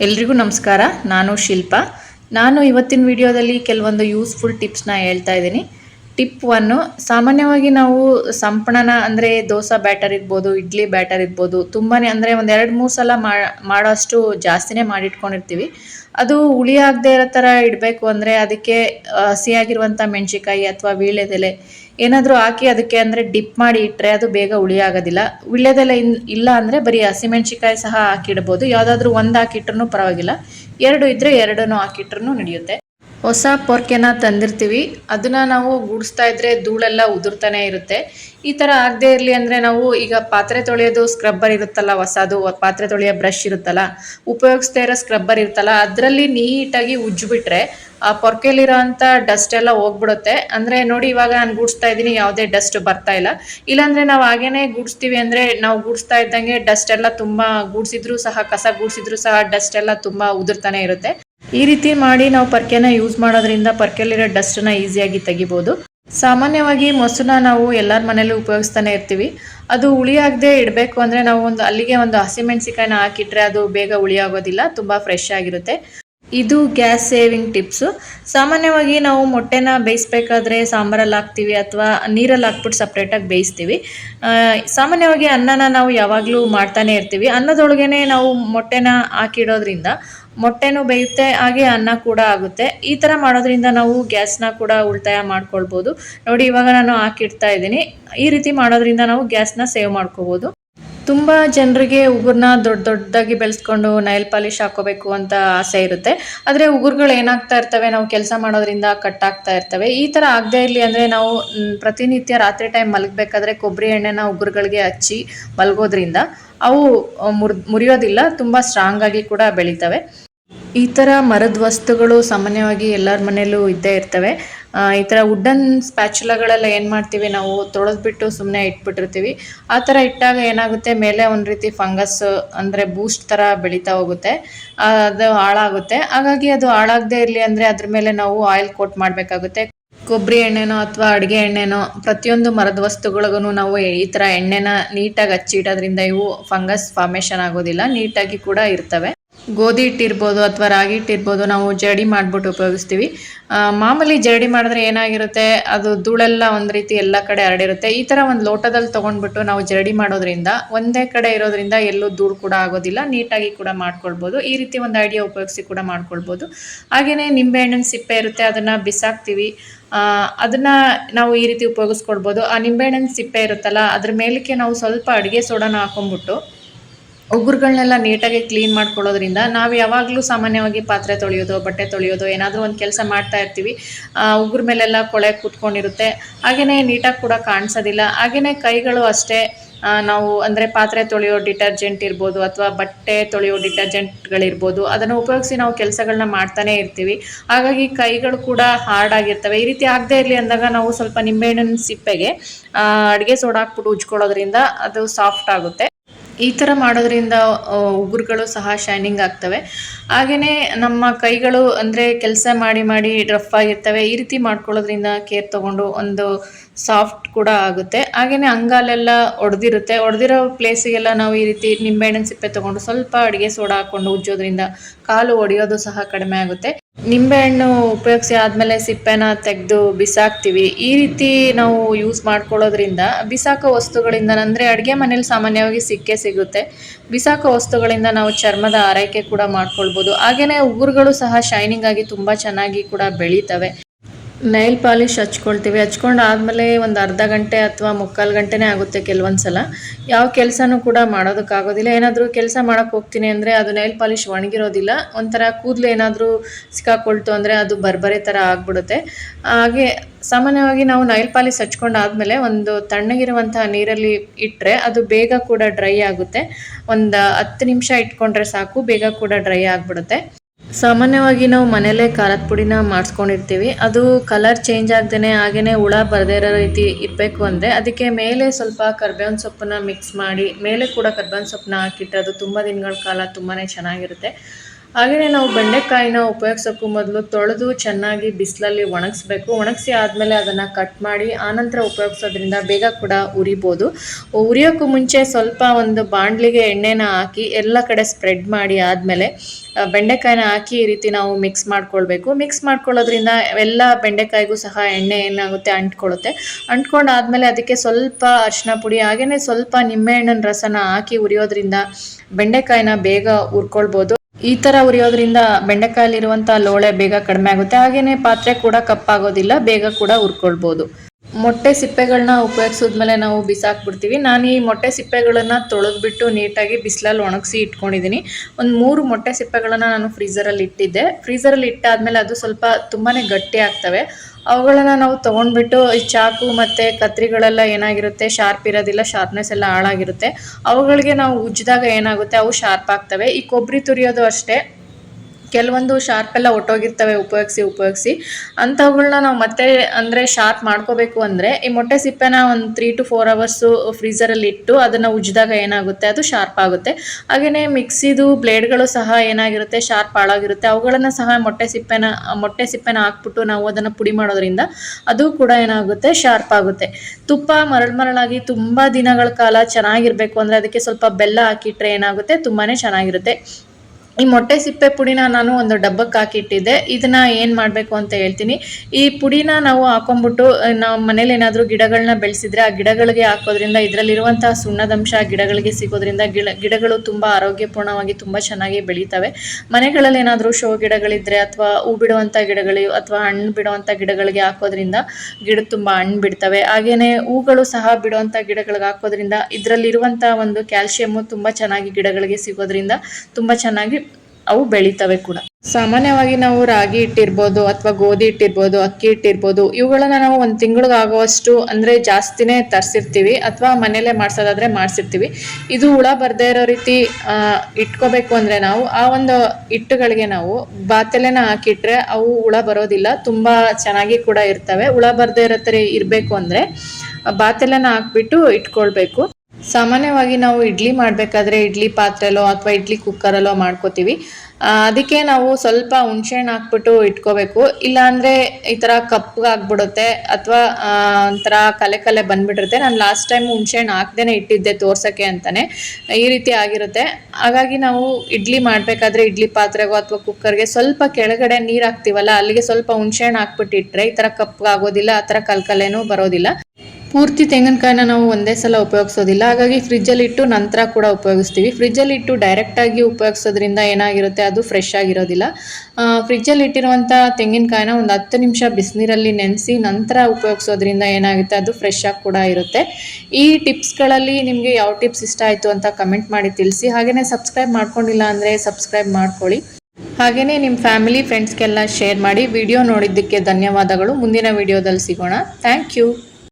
ಎಲ್ರಿಗೂ ನಮಸ್ಕಾರ. ನಾನು ಶಿಲ್ಪ. ನಾನು ಇವತ್ತಿನ ವಿಡಿಯೋದಲ್ಲಿ ಕೆಲವೊಂದು ಯೂಸ್ಫುಲ್ ಟಿಪ್ಸ್ನ ಹೇಳ್ತಾ ಇದ್ದೀನಿ. ಟಿಪ್ ಒನ್ನು ಸಾಮಾನ್ಯವಾಗಿ ನಾವು ಸಂಪಣನ ಅಂದರೆ ದೋಸೆ ಬ್ಯಾಟರ್ ಇರ್ಬೋದು, ಇಡ್ಲಿ ಬ್ಯಾಟರ್ ಇರ್ಬೋದು ತುಂಬಾ ಅಂದರೆ ಒಂದು ಎರಡು ಮೂರು ಸಲ ಮಾಡೋಷ್ಟು ಜಾಸ್ತಿನೇ ಮಾಡಿಟ್ಕೊಂಡಿರ್ತೀವಿ. ಅದು ಹುಳಿ ಆಗದೆ ಇರೋ ಥರ ಇಡಬೇಕು ಅಂದರೆ ಅದಕ್ಕೆ ಹಸಿಯಾಗಿರುವಂಥ ಮೆಣಸಿಕಾಯಿ ಅಥವಾ ವೀಳ್ಯದೆಲೆ ಏನಾದರೂ ಹಾಕಿ ಅದಕ್ಕೆ ಅಂದರೆ ಡಿಪ್ ಮಾಡಿ ಇಟ್ಟರೆ ಅದು ಬೇಗ ಹುಳಿ ಆಗೋದಿಲ್ಲ. ವೀಳ್ಯದೆಲೆ ಇನ್, ಇಲ್ಲ ಅಂದರೆ ಬರೀ ಹಸಿಮೆಣ್ಸಿನ್ಕಾಯಿ ಸಹ ಹಾಕಿಡ್ಬೋದು. ಯಾವುದಾದ್ರೂ ಒಂದು ಹಾಕಿಟ್ರೂ ಪರವಾಗಿಲ್ಲ. ಎರಡು ಇದ್ದರೆ ಎರಡನ್ನೂ ಹಾಕಿಟ್ರೂ ನಡೆಯುತ್ತೆ. ಹೊಸ ಪೊರ್ಕೆನ ತಂದಿರ್ತೀವಿ. ಅದನ್ನ ನಾವು ಗುಡಿಸ್ತಾ ಇದ್ರೆ ಧೂಳೆಲ್ಲ ಉದುರ್ತಾನೆ ಇರುತ್ತೆ. ಈ ಥರ ಆಗದೆ ಇರಲಿ ಅಂದರೆ ನಾವು ಈಗ ಪಾತ್ರೆ ತೊಳೆಯೋದು ಸ್ಕ್ರಬ್ಬರ್ ಇರುತ್ತಲ್ಲ ಹೊಸದು, ಪಾತ್ರೆ ತೊಳೆಯೋ ಬ್ರಷ್ ಇರುತ್ತಲ್ಲ ಉಪಯೋಗಿಸ್ತಾ ಇರೋ ಸ್ಕ್ರಬ್ಬರ್ ಇರುತ್ತಲ್ಲ, ಅದರಲ್ಲಿ ನೀಟಾಗಿ ಉಜ್ಜಿಬಿಟ್ರೆ ಆ ಪೊರ್ಕೆಲಿರೋ ಅಂಥ ಡಸ್ಟ್ ಎಲ್ಲ ಹೋಗ್ಬಿಡುತ್ತೆ. ಅಂದರೆ ನೋಡಿ ಇವಾಗ ನಾನು ಗುಡಿಸ್ತಾ ಇದ್ದೀನಿ, ಯಾವುದೇ ಡಸ್ಟ್ ಬರ್ತಾ ಇಲ್ಲ. ಇಲ್ಲಾಂದರೆ ನಾವು ಹಾಗೇನೆ ಗುಡಿಸ್ತೀವಿ ಅಂದರೆ ನಾವು ಗುಡಿಸ್ತಾ ಇದ್ದಂಗೆ ಡಸ್ಟ್ ಎಲ್ಲ ತುಂಬ ಗುಡಿಸಿದ್ರೂ ಸಹ, ಕಸ ಗುಡಿಸಿದ್ರೂ ಸಹ ಡಸ್ಟ್ ಎಲ್ಲ ತುಂಬ ಉದುರ್ತಾನೆ ಇರುತ್ತೆ. ಈ ರೀತಿ ಮಾಡಿ ನಾವು ಪರ್ಕೆನ ಯೂಸ್ ಮಾಡೋದ್ರಿಂದ ಪರ್ಕೆಲಿರೋ ಡಸ್ಟನ್ನ ಈಸಿಯಾಗಿ ತೆಗಿಬೋದು. ಸಾಮಾನ್ಯವಾಗಿ ಮೊಸರನ್ನ ನಾವು ಎಲ್ಲರ ಮನೇಲಿ ಉಪಯೋಗಿಸ್ತಾನೆ ಇರ್ತೀವಿ. ಅದು ಹುಳಿ ಆಗದೆ ಇಡಬೇಕು ಅಂದರೆ ನಾವು ಒಂದು ಅಲ್ಲಿಗೆ ಒಂದು ಹಸಿಮೆಣಸಿಕಾಯಿನ ಹಾಕಿಟ್ರೆ ಅದು ಬೇಗ ಹುಳಿ ಆಗೋದಿಲ್ಲ ತುಂಬ ಫ್ರೆಶ್ ಆಗಿರುತ್ತೆ. ಇದು ಗ್ಯಾಸ್ ಸೇವಿಂಗ್ ಟಿಪ್ಸು. ಸಾಮಾನ್ಯವಾಗಿ ನಾವು ಮೊಟ್ಟೆನ ಬೇಯಿಸ್ಬೇಕಾದ್ರೆ ಸಾಂಬಾರಲ್ಲಿ ಹಾಕ್ತೀವಿ ಅಥವಾ ನೀರಲ್ಲಿ ಹಾಕ್ಬಿಟ್ಟು ಸಪ್ರೇಟಾಗಿ ಬೇಯಿಸ್ತೀವಿ. ಸಾಮಾನ್ಯವಾಗಿ ಅನ್ನನ ನಾವು ಯಾವಾಗಲೂ ಮಾಡ್ತಾನೆ ಇರ್ತೀವಿ. ಅನ್ನದೊಳಗೇನೆ ನಾವು ಮೊಟ್ಟೆನ ಹಾಕಿಡೋದ್ರಿಂದ ಮೊಟ್ಟೆನೂ ಬೇಯುತ್ತೆ, ಹಾಗೆ ಅನ್ನ ಕೂಡ ಆಗುತ್ತೆ. ಈ ಥರ ಮಾಡೋದ್ರಿಂದ ನಾವು ಗ್ಯಾಸ್ನ ಕೂಡ ಉಳಿತಾಯ ಮಾಡ್ಕೊಳ್ಬೋದು. ನೋಡಿ, ಇವಾಗ ನಾನು ಹಾಕಿಡ್ತಾ ಇದ್ದೀನಿ. ಈ ರೀತಿ ಮಾಡೋದ್ರಿಂದ ನಾವು ಗ್ಯಾಸ್ನ ಸೇವ್ ಮಾಡ್ಕೋಬೋದು. ತುಂಬ ಜನರಿಗೆ ಉಗುರನ್ನ ದೊಡ್ಡ ದೊಡ್ಡದಾಗಿ ಬೆಳೆಸ್ಕೊಂಡು ನೈಲ್ ಪಾಲಿಶ್ ಹಾಕೋಬೇಕು ಅಂತ ಆಸೆ ಇರುತ್ತೆ. ಆದರೆ ಉಗುರುಗಳು ಏನಾಗ್ತಾ ಇರ್ತವೆ? ನಾವು ಕೆಲಸ ಮಾಡೋದ್ರಿಂದ ಕಟ್ ಆಗ್ತಾ ಇರ್ತವೆ. ಈ ಥರ ಆಗದೆ ಇರಲಿ ಅಂದರೆ ನಾವು ಪ್ರತಿನಿತ್ಯ ರಾತ್ರಿ ಟೈಮ್ ಮಲಗಬೇಕಾದ್ರೆ ಕೊಬ್ಬರಿ ಎಣ್ಣೆನ ಉಗುರುಗಳಿಗೆ ಹಚ್ಚಿ ಮಲಗೋದ್ರಿಂದ ಅವು ಮುರ್ ಮುರಿಯೋದಿಲ್ಲ, ತುಂಬ ಸ್ಟ್ರಾಂಗಾಗಿ ಕೂಡ ಬೆಳಿತವೆ. ಈ ಥರ ಮರದ ವಸ್ತುಗಳು ಸಾಮಾನ್ಯವಾಗಿ ಎಲ್ಲರ ಮನೆಯಲ್ಲೂ ಇದ್ದೇ ಇರ್ತವೆ. ಈ ಥರ ವುಡನ್ ಸ್ಪ್ಯಾಚುಲಗಳೆಲ್ಲ ಏನು ಮಾಡ್ತೀವಿ ನಾವು ತೊಳೆದ್ಬಿಟ್ಟು ಸುಮ್ಮನೆ ಇಟ್ಬಿಟ್ಟಿರ್ತೀವಿ. ಆ ಥರ ಇಟ್ಟಾಗ ಏನಾಗುತ್ತೆ, ಮೇಲೆ ಒಂದು ರೀತಿ ಫಂಗಸ್ ಅಂದರೆ ಬೂಸ್ಟ್ ಥರ ಬೆಳೀತಾ ಹೋಗುತ್ತೆ. ಅದು ಹಾಳಾಗುತ್ತೆ. ಹಾಗಾಗಿ ಅದು ಹಾಳಾಗದೇ ಇರಲಿ ಅಂದರೆ ಅದ್ರ ಮೇಲೆ ನಾವು ಆಯಿಲ್ ಕೋಟ್ ಮಾಡಬೇಕಾಗುತ್ತೆ. ಕೊಬ್ಬರಿ ಎಣ್ಣೆನೋ ಅಥವಾ ಅಡುಗೆ ಎಣ್ಣೆನೋ ಪ್ರತಿಯೊಂದು ಮರದ ವಸ್ತುಗಳಿಗೂ ನಾವು ಈ ಥರ ಎಣ್ಣೆನ ನೀಟಾಗಿ ಹಚ್ಚಿಡೋದ್ರಿಂದ ಇವು ಫಂಗಸ್ ಫಾರ್ಮೇಷನ್ ಆಗೋದಿಲ್ಲ, ನೀಟಾಗಿ ಕೂಡ ಇರ್ತವೆ. ಗೋಧಿ ಹಿಟ್ಟಿರ್ಬೋದು ಅಥವಾ ರಾಗಿ ಹಿಟ್ಟಿರ್ಬೋದು ನಾವು ಜರಡಿ ಮಾಡಿಬಿಟ್ಟು ಉಪಯೋಗಿಸ್ತೀವಿ. ಮಾಮೂಲಿ ಜರಡಿ ಮಾಡಿದ್ರೆ ಏನಾಗಿರುತ್ತೆ? ಅದು ಧೂಳೆಲ್ಲ ಒಂದು ರೀತಿ ಎಲ್ಲ ಕಡೆ ಹರಡಿರುತ್ತೆ. ಈ ಥರ ಒಂದು ಲೋಟದಲ್ಲಿ ತೊಗೊಂಡ್ಬಿಟ್ಟು ನಾವು ಜರಡಿ ಮಾಡೋದ್ರಿಂದ ಒಂದೇ ಕಡೆ ಇರೋದ್ರಿಂದ ಎಲ್ಲೂ ಧೂಳು ಕೂಡ ಆಗೋದಿಲ್ಲ. ನೀಟಾಗಿ ಕೂಡ ಮಾಡ್ಕೊಳ್ಬೋದು. ಈ ರೀತಿ ಒಂದು ಐಡಿಯಾ ಉಪಯೋಗಿಸಿ ಕೂಡ ಮಾಡ್ಕೊಳ್ಬೋದು. ಹಾಗೆಯೇ ನಿಂಬೆಹಣ್ಣಿನ ಸಿಪ್ಪೆ ಇರುತ್ತೆ, ಅದನ್ನು ಬಿಸಾಕ್ತೀವಿ. ಅದನ್ನು ನಾವು ಈ ರೀತಿ ಉಪಯೋಗಿಸ್ಕೊಳ್ಬೋದು. ಆ ನಿಂಬೆಹಣ್ಣಿನ ಸಿಪ್ಪೆ ಇರುತ್ತಲ್ಲ, ಅದ್ರ ಮೇಲಕ್ಕೆ ನಾವು ಸ್ವಲ್ಪ ಅಡುಗೆ ಸೋಡಾನ ಹಾಕೊಂಡ್ಬಿಟ್ಟು ಉಗುರುಗಳನ್ನೆಲ್ಲ ನೀಟಾಗಿ ಕ್ಲೀನ್ ಮಾಡ್ಕೊಳ್ಳೋದ್ರಿಂದ ನಾವು ಯಾವಾಗಲೂ ಸಾಮಾನ್ಯವಾಗಿ ಪಾತ್ರೆ ತೊಳೆಯೋದು, ಬಟ್ಟೆ ತೊಳೆಯೋದು, ಏನಾದರೂ ಒಂದು ಕೆಲಸ ಮಾಡ್ತಾ ಇರ್ತೀವಿ. ಉಗುರು ಮೇಲೆಲ್ಲ ಕೊಳೆ ಕೂತ್ಕೊಂಡಿರುತ್ತೆ. ಹಾಗೆಯೇ ನೀಟಾಗಿ ಕೂಡ ಕಾಣಿಸೋದಿಲ್ಲ. ಹಾಗೆಯೇ ಕೈಗಳು ಅಷ್ಟೇ ನಾವು ಅಂದರೆ ಪಾತ್ರೆ ತೊಳೆಯೋ ಡಿಟರ್ಜೆಂಟ್ ಇರ್ಬೋದು ಅಥವಾ ಬಟ್ಟೆ ತೊಳೆಯೋ ಡಿಟರ್ಜೆಂಟ್ಗಳಿರ್ಬೋದು ಅದನ್ನು ಉಪಯೋಗಿಸಿ ನಾವು ಕೆಲಸಗಳನ್ನ ಮಾಡ್ತಾನೆ ಇರ್ತೀವಿ. ಹಾಗಾಗಿ ಕೈಗಳು ಕೂಡ ಹಾರ್ಡ್ ಆಗಿರ್ತವೆ ಈ ರೀತಿ ಆಗದೆ ಇರಲಿ ಅಂದಾಗ ನಾವು ಸ್ವಲ್ಪ ನಿಂಬೆಹಣ್ಣಿನ ಸಿಪ್ಪೆಗೆ ಅಡುಗೆ ಸೋಡಾ ಹಾಕ್ಬಿಟ್ಟು ಉಜ್ಕೊಳ್ಳೋದ್ರಿಂದ ಅದು ಸಾಫ್ಟ್ ಆಗುತ್ತೆ. ಈ ಥರ ಮಾಡೋದ್ರಿಂದ ಉಗುರುಗಳು ಸಹ ಶೈನಿಂಗ್ ಆಗ್ತವೆ. ಹಾಗೆಯೇ ನಮ್ಮ ಕೈಗಳು ಅಂದರೆ ಕೆಲಸ ಮಾಡಿ ಮಾಡಿ ರಫ್ ಆಗಿರ್ತವೆ, ಈ ರೀತಿ ಮಾಡ್ಕೊಳ್ಳೋದ್ರಿಂದ ಕೇರ್ ತೊಗೊಂಡು ಒಂದು ಸಾಫ್ಟ್ ಕೂಡ ಆಗುತ್ತೆ. ಹಾಗೆಯೇ ಅಂಗಾಲೆಲ್ಲ ಒಡೆದಿರುತ್ತೆ. ಒಡೆದಿರೋ ಪ್ಲೇಸಿಗೆಲ್ಲ ನಾವು ಈ ರೀತಿ ನಿಂಬೆಹಣ್ಣಿನ ಸಿಪ್ಪೆ ತೊಗೊಂಡು ಸ್ವಲ್ಪ ಅಡುಗೆ ಸೋಡಾ ಹಾಕ್ಕೊಂಡು ಉಜ್ಜೋದ್ರಿಂದ ಕಾಲು ಒಡೆಯೋದು ಸಹ ಕಡಿಮೆ ಆಗುತ್ತೆ. ನಿಂಬೆಹಣ್ಣು ಉಪಯೋಗಿಸಿ ಆದಮೇಲೆ ಸಿಪ್ಪೆನ ತೆಗೆದು ಬಿಸಾಕ್ತೀವಿ. ಈ ರೀತಿ ನಾವು ಯೂಸ್ ಮಾಡ್ಕೊಳ್ಳೋದ್ರಿಂದ ಬಿಸಾಕೋ ವಸ್ತುಗಳಿಂದ ಅಂದರೆ ಅಡುಗೆ ಮನೇಲಿ ಸಾಮಾನ್ಯವಾಗಿ ಸಿಕ್ಕೇ ಸಿಗುತ್ತೆ. ಬಿಸಾಕೋ ವಸ್ತುಗಳಿಂದ ನಾವು ಚರ್ಮದ ಆರೈಕೆ ಕೂಡ ಮಾಡ್ಕೊಳ್ಬೋದು. ಹಾಗೆಯೇ ಉಗುರುಗಳು ಸಹ ಶೈನಿಂಗ್ ಆಗಿ ತುಂಬ ಚೆನ್ನಾಗಿ ಕೂಡ ಬೆಳೀತವೆ. ನೈಲ್ ಪಾಲಿಶ್ ಹಚ್ಕೊಳ್ತೀವಿ. ಹಚ್ಕೊಂಡು ಆದಮೇಲೆ ಒಂದು ಅರ್ಧ ಗಂಟೆ ಅಥವಾ ಮುಕ್ಕಾಲು ಗಂಟೆನೇ ಆಗುತ್ತೆ ಕೆಲವೊಂದು ಸಲ ಯಾವ ಕೆಲಸನೂ ಕೂಡ ಮಾಡೋದಕ್ಕಾಗೋದಿಲ್ಲ. ಏನಾದರೂ ಕೆಲಸ ಮಾಡೋಕ್ಕೆ ಹೋಗ್ತೀನಿ ಅಂದರೆ ಅದು ನೈಲ್ ಪಾಲಿಶ್ ಒಣಗಿರೋದಿಲ್ಲ. ಒಂಥರ ಕೂದಲು ಏನಾದರೂ ಸಿಕ್ಕಾಕೊಳ್ತು ಅಂದರೆ ಅದು ಬರ್ಬರೆ ಥರ ಆಗ್ಬಿಡುತ್ತೆ. ಹಾಗೆ ಸಾಮಾನ್ಯವಾಗಿ ನಾವು ನೈಲ್ ಪಾಲಿಶ್ ಹಚ್ಕೊಂಡಾದ್ಮೇಲೆ ಒಂದು ತಣ್ಣಗಿರುವಂತಹ ನೀರಲ್ಲಿ ಇಟ್ಟರೆ ಅದು ಬೇಗ ಕೂಡ ಡ್ರೈ ಆಗುತ್ತೆ. ಒಂದು ಹತ್ತು ನಿಮಿಷ ಇಟ್ಕೊಂಡ್ರೆ ಸಾಕು, ಬೇಗ ಕೂಡ ಡ್ರೈ ಆಗಿಬಿಡುತ್ತೆ. ಸಾಮಾನ್ಯವಾಗಿ ನಾವು ಮನೆಯಲ್ಲೇ ಖಾರದ ಪುಡಿನ ಮಾಡಿಸ್ಕೊಂಡಿರ್ತೀವಿ. ಅದು ಕಲರ್ ಚೇಂಜ್ ಆಗ್ದೇ ಹಾಗೇ ಹುಳ ಬರದೇ ಇರೋ ರೀತಿ ಇರಬೇಕು ಅಂದರೆ ಅದಕ್ಕೆ ಮೇಲೆ ಸ್ವಲ್ಪ ಕರ್ಬೇವಿನ ಸೊಪ್ಪನ್ನ ಮಿಕ್ಸ್ ಮಾಡಿ, ಮೇಲೆ ಕೂಡ ಕರ್ಬೇವಿನ ಸೊಪ್ಪನ್ನ ಹಾಕಿಟ್ರೆ ಅದು ತುಂಬ ದಿನಗಳ ಕಾಲ ತುಂಬಾ ಚೆನ್ನಾಗಿರುತ್ತೆ. ಹಾಗೆಯೇ ನಾವು ಬೆಂಡೆಕಾಯಿನ ಉಪಯೋಗಿಸೋಕ್ಕೂ ಮೊದಲು ತೊಳೆದು ಚೆನ್ನಾಗಿ ಬಿಸಿಲಲ್ಲಿ ಒಣಗಿಸ್ಬೇಕು. ಒಣಗಿಸಿ ಆದಮೇಲೆ ಅದನ್ನು ಕಟ್ ಮಾಡಿ ಆನಂತರ ಉಪಯೋಗಿಸೋದ್ರಿಂದ ಬೇಗ ಕೂಡ ಉರಿಬೋದು. ಉರಿಯೋಕ್ಕೂ ಮುಂಚೆ ಸ್ವಲ್ಪ ಒಂದು ಬಾಣಲಿಗೆ ಎಣ್ಣೆನ ಹಾಕಿ ಎಲ್ಲ ಕಡೆ ಸ್ಪ್ರೆಡ್ ಮಾಡಿ ಆದಮೇಲೆ ಬೆಂಡೆಕಾಯಿನ ಹಾಕಿ ಈ ರೀತಿ ನಾವು ಮಿಕ್ಸ್ ಮಾಡ್ಕೊಳ್ಬೇಕು. ಮಿಕ್ಸ್ ಮಾಡ್ಕೊಳ್ಳೋದ್ರಿಂದ ಎಲ್ಲ ಬೆಂಡೆಕಾಯಿಗೂ ಸಹ ಎಣ್ಣೆ ಏನಾಗುತ್ತೆ ಅಂಟ್ಕೊಳ್ಳುತ್ತೆ ಅಂಟ್ಕೊಂಡಾದ್ಮೇಲೆ ಅದಕ್ಕೆ ಸ್ವಲ್ಪ ಅರಿಶಿನ ಪುಡಿ ಹಾಗೆಯೇ ಸ್ವಲ್ಪ ನಿಂಬೆಹಣ್ಣಿನ ರಸನ ಹಾಕಿ ಉರಿಯೋದ್ರಿಂದ ಬೆಂಡೆಕಾಯಿನ ಬೇಗ ಹುರ್ಕೊಳ್ಬೋದು ಈ ತರ ಉರಿಯೋದ್ರಿಂದ ಬೆಂಡೆಕಾಯಲ್ಲಿರುವಂಥ ಲೋಳೆ ಬೇಗ ಕಡಿಮೆ ಆಗುತ್ತೆ. ಹಾಗೇನೆ ಪಾತ್ರೆ ಕೂಡ ಕಪ್ಪಾಗೋದಿಲ್ಲ, ಬೇಗ ಕೂಡ ಹುರ್ಕೊಳ್ಬೋದು. ಮೊಟ್ಟೆ ಸಿಪ್ಪೆಗಳನ್ನ ಉಪಯೋಗಿಸಿದ್ಮೇಲೆ ನಾವು ಬಿಸಾಕ್ಬಿಡ್ತೀವಿ. ನಾನು ಈ ಮೊಟ್ಟೆ ಸಿಪ್ಪೆಗಳನ್ನು ತೊಳೆದ್ಬಿಟ್ಟು ನೀಟಾಗಿ ಬಿಸಿಲಲ್ಲಿ ಒಣಗಿಸಿ ಇಟ್ಕೊಂಡಿದ್ದೀನಿ. ಒಂದು ಮೂರು ಮೊಟ್ಟೆ ಸಿಪ್ಪೆಗಳನ್ನು ನಾನು ಫ್ರೀಸರಲ್ಲಿ ಇಟ್ಟಿದ್ದೆ. ಫ್ರೀಸರಲ್ಲಿ ಇಟ್ಟಾದಮೇಲೆ ಅದು ಸ್ವಲ್ಪ ತುಂಬಾ ಗಟ್ಟಿ ಆಗ್ತವೆ. ಅವುಗಳನ್ನು ನಾವು ತೊಗೊಂಡ್ಬಿಟ್ಟು ಈ ಚಾಕು ಮತ್ತು ಕತ್ರಿಗಳೆಲ್ಲ ಏನಾಗಿರುತ್ತೆ, ಶಾರ್ಪ್ ಇರೋದಿಲ್ಲ, ಶಾರ್ಪ್ನೆಸ್ ಎಲ್ಲ ಹಾಳಾಗಿರುತ್ತೆ. ಅವುಗಳಿಗೆ ನಾವು ಉಜ್ಜಿದಾಗ ಏನಾಗುತ್ತೆ, ಅವು ಶಾರ್ಪ್ ಆಗ್ತವೆ. ಈ ಕೊಬ್ಬರಿ ತುರಿಯೋದು ಅಷ್ಟೇ. ಕೆಲವೊಂದು ಶಾರ್ಪ್ ಎಲ್ಲ ಒಟ್ಟೋಗಿರ್ತವೆ, ಉಪಯೋಗಿಸಿ ಉಪಯೋಗಿಸಿ. ಅಂಥವುಗಳನ್ನ ನಾವು ಮತ್ತೆ ಅಂದರೆ ಶಾರ್ಪ್ ಮಾಡ್ಕೋಬೇಕು ಅಂದರೆ ಈ ಮೊಟ್ಟೆ ಸಿಪ್ಪೆನ ಒಂದು ತ್ರೀ ಟು ಫೋರ್ ಅವರ್ಸು ಫ್ರೀಸರಲ್ಲಿ ಇಟ್ಟು ಅದನ್ನು ಉಜ್ಜಿದಾಗ ಏನಾಗುತ್ತೆ? ಅದು ಶಾರ್ಪ್ ಆಗುತ್ತೆ. ಹಾಗೆಯೇ ಮಿಕ್ಸಿದು ಬ್ಲೇಡ್ಗಳು ಸಹ ಏನಾಗಿರುತ್ತೆ? ಶಾರ್ಪ್ ಹಾಳಾಗಿರುತ್ತೆ. ಅವುಗಳನ್ನು ಸಹ ಮೊಟ್ಟೆ ಸಿಪ್ಪೆನ ಮೊಟ್ಟೆ ಸಿಪ್ಪೆನ ಹಾಕ್ಬಿಟ್ಟು ನಾವು ಅದನ್ನು ಪುಡಿ ಮಾಡೋದ್ರಿಂದ ಅದು ಕೂಡ ಏನಾಗುತ್ತೆ? ಶಾರ್ಪ್ ಆಗುತ್ತೆ. ತುಪ್ಪ ಮರಳು ಮರಳಾಗಿ ತುಂಬ ದಿನಗಳ ಕಾಲ ಚೆನ್ನಾಗಿರಬೇಕು ಅಂದರೆ ಅದಕ್ಕೆ ಸ್ವಲ್ಪ ಬೆಲ್ಲ ಹಾಕಿಟ್ರೆ ಏನಾಗುತ್ತೆ? ತುಂಬಾ ಚೆನ್ನಾಗಿರುತ್ತೆ. ಈ ಮೊಟ್ಟೆ ಸಿಪ್ಪೆ ಪುಡಿನ ನಾನು ಒಂದು ಡಬ್ಬಕ್ಕೆ ಹಾಕಿಟ್ಟಿದ್ದೆ. ಇದನ್ನ ಏನು ಮಾಡಬೇಕು ಅಂತ ಹೇಳ್ತೀನಿ. ಈ ಪುಡಿನ ನಾವು ಹಾಕೊಂಡ್ಬಿಟ್ಟು ನಾವು ಮನೇಲಿ ಏನಾದರೂ ಗಿಡಗಳನ್ನ ಬೆಳೆಸಿದ್ರೆ ಆ ಗಿಡಗಳಿಗೆ ಹಾಕೋದ್ರಿಂದ ಇದರಲ್ಲಿರುವಂತಹ ಸುಣ್ಣದಂಶ ಗಿಡಗಳಿಗೆ ಸಿಗೋದ್ರಿಂದ ಗಿಡ, ಗಿಡಗಳು ತುಂಬ ಆರೋಗ್ಯಪೂರ್ಣವಾಗಿ ತುಂಬ ಚೆನ್ನಾಗಿ ಬೆಳೀತವೆ. ಮನೆಗಳಲ್ಲಿ ಏನಾದರೂ ಶೋ ಗಿಡಗಳಿದ್ರೆ ಅಥವಾ ಹೂ ಬಿಡುವಂಥ ಗಿಡಗಳು ಅಥವಾ ಹಣ್ಣು ಬಿಡುವಂಥ ಗಿಡಗಳಿಗೆ ಹಾಕೋದ್ರಿಂದ ಗಿಡ ತುಂಬ ಹಣ್ಣು ಬಿಡ್ತವೆ. ಹಾಗೆಯೇ ಹೂಗಳು ಸಹ ಬಿಡುವಂಥ ಗಿಡಗಳಿಗೆ ಹಾಕೋದ್ರಿಂದ ಇದರಲ್ಲಿರುವಂಥ ಒಂದು ಕ್ಯಾಲ್ಶಿಯಮ್ಮು ತುಂಬ ಚೆನ್ನಾಗಿ ಗಿಡಗಳಿಗೆ ಸಿಗೋದ್ರಿಂದ ತುಂಬ ಚೆನ್ನಾಗಿ ಅವು ಬೆಳಿತವೆ ಕೂಡ. ಸಾಮಾನ್ಯವಾಗಿ ನಾವು ರಾಗಿ ಇಟ್ಟಿರ್ಬೋದು ಅಥವಾ ಗೋಧಿ ಇಟ್ಟಿರ್ಬೋದು, ಅಕ್ಕಿ ಇಟ್ಟಿರ್ಬೋದು, ಇವುಗಳನ್ನ ನಾವು ಒಂದು ತಿಂಗಳಿಗೆ ಅಂದ್ರೆ ಅಂದರೆ ಜಾಸ್ತಿನೇ ತರಿಸಿರ್ತೀವಿ ಅಥವಾ ಮನೆಯಲ್ಲೇ ಮಾಡಿಸೋದಾದ್ರೆ ಮಾಡಿಸಿರ್ತೀವಿ. ಇದು ಹುಳ ಬರದೇ ಇರೋ ರೀತಿ ಇಟ್ಕೋಬೇಕು ಅಂದರೆ ನಾವು ಆ ಒಂದು ಹಿಟ್ಟುಗಳಿಗೆ ನಾವು ಬಾತಲೆನ ಹಾಕಿಟ್ರೆ ಅವು ಹುಳ ಬರೋದಿಲ್ಲ, ತುಂಬ ಚೆನ್ನಾಗಿ ಕೂಡ ಇರ್ತವೆ. ಹುಳ ಬರದೇ ಇರೋ ಥರ ಇರಬೇಕು ಅಂದರೆ ಬಾತೆಲೆನ ಹಾಕ್ಬಿಟ್ಟು ಇಟ್ಕೊಳ್ಬೇಕು. ಸಾಮಾನ್ಯವಾಗಿ ನಾವು ಇಡ್ಲಿ ಮಾಡಬೇಕಾದ್ರೆ ಇಡ್ಲಿ ಪಾತ್ರೆಲೋ ಅಥವಾ ಇಡ್ಲಿ ಕುಕ್ಕರಲ್ಲೋ ಮಾಡ್ಕೋತೀವಿ. ಅದಕ್ಕೆ ನಾವು ಸ್ವಲ್ಪ ಹುಣ್ಸೆಹಣ್ಣು ಹಾಕ್ಬಿಟ್ಟು ಇಟ್ಕೋಬೇಕು. ಇಲ್ಲಾಂದರೆ ಈ ಥರ ಕಪ್ಪಗಾಗ್ಬಿಡುತ್ತೆ ಅಥವಾ ಒಂಥರ ಕಲೆ ಕಲೆ ಬಂದ್ಬಿಟ್ಟಿರುತ್ತೆ. ನಾನು ಲಾಸ್ಟ್ ಟೈಮ್ ಹುಣ್ಸೆಹಣ್ಣು ಹಾಕ್ದೇ ಇಟ್ಟಿದ್ದೆ ತೋರ್ಸೋಕ್ಕೆ ಅಂತಲೇ ಈ ರೀತಿ ಆಗಿರುತ್ತೆ. ಹಾಗಾಗಿ ನಾವು ಇಡ್ಲಿ ಮಾಡಬೇಕಾದ್ರೆ ಇಡ್ಲಿ ಪಾತ್ರೆಗೋ ಅಥವಾ ಕುಕ್ಕರ್ಗೆ ಸ್ವಲ್ಪ ಕೆಳಗಡೆ ನೀರು ಹಾಕ್ತೀವಲ್ಲ, ಅಲ್ಲಿಗೆ ಸ್ವಲ್ಪ ಹುಣ್ಸೆಹಣ್ಣು ಹಾಕ್ಬಿಟ್ಟಿಟ್ರೆ ಈ ಥರ ಕಪ್ಪಗಾಗೋದಿಲ್ಲ ಆ ಥರ ಕಲ್ಕಲೆನೂ ಬರೋದಿಲ್ಲ. ಪೂರ್ತಿ ತೆಂಗಿನಕಾಯಿನ ನಾವು ಒಂದೇ ಸಲ ಉಪಯೋಗಿಸೋದಿಲ್ಲ. ಹಾಗಾಗಿ ಫ್ರಿಜ್ಜಲ್ಲಿ ಇಟ್ಟು ನಂತರ ಕೂಡ ಉಪಯೋಗಿಸ್ತೀವಿ. ಫ್ರಿಜ್ಜಲ್ಲಿ ಇಟ್ಟು ಡೈರೆಕ್ಟಾಗಿ ಉಪಯೋಗಿಸೋದ್ರಿಂದ ಏನಾಗಿರುತ್ತೆ ಅದು ಫ್ರೆಶ್ ಆಗಿರೋದಿಲ್ಲ. ಫ್ರಿಜ್ಜಲ್ಲಿ ಇಟ್ಟಿರುವಂಥ ತೆಂಗಿನಕಾಯಿನ ಒಂದು ಹತ್ತು ನಿಮಿಷ ಬಿಸಿನೀರಲ್ಲಿ ನೆನೆಸಿ ನಂತರ ಉಪಯೋಗಿಸೋದ್ರಿಂದ ಏನಾಗುತ್ತೆ ಅದು ಫ್ರೆಶ್ ಆಗಿ ಕೂಡ ಇರುತ್ತೆ. ಈ ಟಿಪ್ಸ್ಗಳಲ್ಲಿ ನಿಮಗೆ ಯಾವ ಟಿಪ್ಸ್ ಇಷ್ಟ ಆಯಿತು ಅಂತ ಕಮೆಂಟ್ ಮಾಡಿ ತಿಳಿಸಿ. ಹಾಗೆಯೇ ಸಬ್ಸ್ಕ್ರೈಬ್ ಮಾಡ್ಕೊಂಡಿಲ್ಲ ಅಂದರೆ ಸಬ್ಸ್ಕ್ರೈಬ್ ಮಾಡ್ಕೊಳ್ಳಿ. ಹಾಗೆಯೇ ನಿಮ್ಮ ಫ್ಯಾಮಿಲಿ, ಫ್ರೆಂಡ್ಸ್ಗೆಲ್ಲ ಶೇರ್ ಮಾಡಿ. ವಿಡಿಯೋ ನೋಡಿದ್ದಕ್ಕೆ ಧನ್ಯವಾದಗಳು. ಮುಂದಿನ ವಿಡಿಯೋದಲ್ಲಿ ಸಿಗೋಣ. Thank you.